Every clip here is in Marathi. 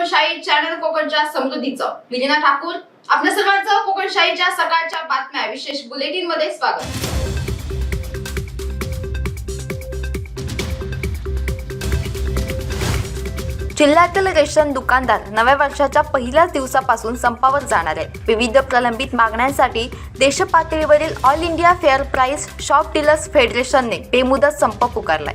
कोकणशाही चॅनल कोकणच्या समृद्धीचं. विलिना ठाकूर आपल्या सर्वांचं कोकणशाहीच्या सकाळच्या बातम्या. विशेष बुलेटिनमध्ये स्वागत. जिल्ह्यातील रेशन दुकानदार नव्या वर्षाच्या पहिल्याच दिवसापासून संपावर जाणार आहे विविध प्रलंबित मागण्यांसाठी देशपातळीवरील all India fair price shop dealers फेडरेशनने बेमुदत संप पुकारलाय.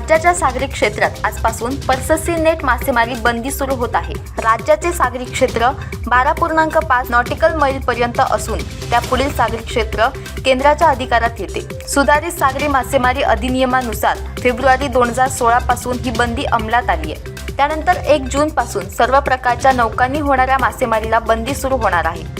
राज्याच्या सागरी क्षेत्रात आजपासून पर्ससी नेट मासेमारी बंदी सुरू होत आहे. राज्याचे सागरी क्षेत्र बारा पूर्णांक पाच नॉटिकल मैल पर्यंत असून त्या पुढील सागरी क्षेत्र केंद्राच्या अधिकारात येते. सुधारित सागरी मासेमारी अधिनियमानुसार फेब्रुवारी दोन हजार सोळा पासून ही बंदी अंमलात आली आहे त्यानंतर एक जून पासून सर्व प्रकारच्या नौकांनी होणाऱ्या मासेमारीला बंदी सुरू होणार आहे.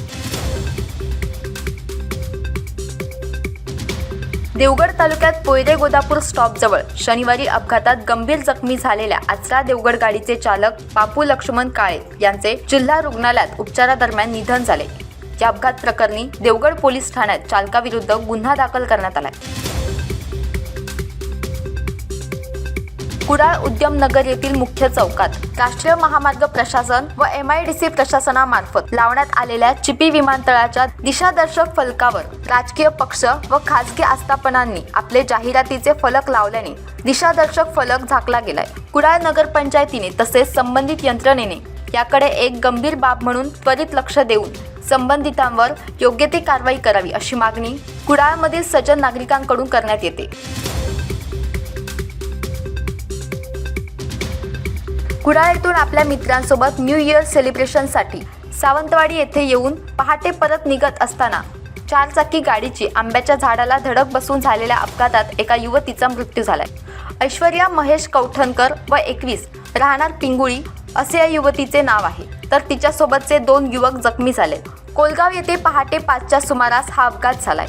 देवगड तालुक्यात पोयरे गोदापूर स्टॉपजवळ शनिवारी अपघातात गंभीर जखमी झालेल्या आचरा देवगड गाडीचे चालक बापू लक्ष्मण काळे यांचे जिल्हा रुग्णालयात उपचारादरम्यान निधन झाले. या अपघात प्रकरणी देवगड पोलीस ठाण्यात चालकाविरुद्ध गुन्हा दाखल करण्यात आलाय. कुडाळ उद्यम नगर येथील मुख्य चौकात राष्ट्रीय महामार्ग प्रशासन व एम आय डी सी प्रशासनामार्फत लावण्यात आलेल्या चिपी विमानतळाच्या दिशादर्शक फलकावर राजकीय पक्ष व खासगी आस्थापनांनी आपले जाहिरातीचे फलक लावल्याने दिशादर्शक फलक झाकला गेलाय. कुडाळ नगरपंचायतीने तसेच संबंधित यंत्रणेने याकडे एक गंभीर बाब म्हणून त्वरित लक्ष देऊन संबंधितांवर योग्य ती कारवाई करावी अशी मागणी कुडाळमधील सज्जन नागरिकांकडून करण्यात येते. कुडाळ आपल्या मित्रांसोबत न्यू इयर सेलिब्रेशनसाठी सावंतवाडी येथे येऊन पहाटे परत निघत असताना चारचाकी गाडीची आंब्याच्या झाडाला धडक बसून झालेल्या अपघातात एका युवतीचा मृत्यू झालाय. ऐश्वर्या महेश कौठणकर व एकवीस राहणार पिंगुळी असे या युवतीचे नाव आहे. तर तिच्यासोबतचे दोन युवक जखमी झाले. कोलगाव येथे पहाटे पाचच्या सुमारास हा अपघात झालाय.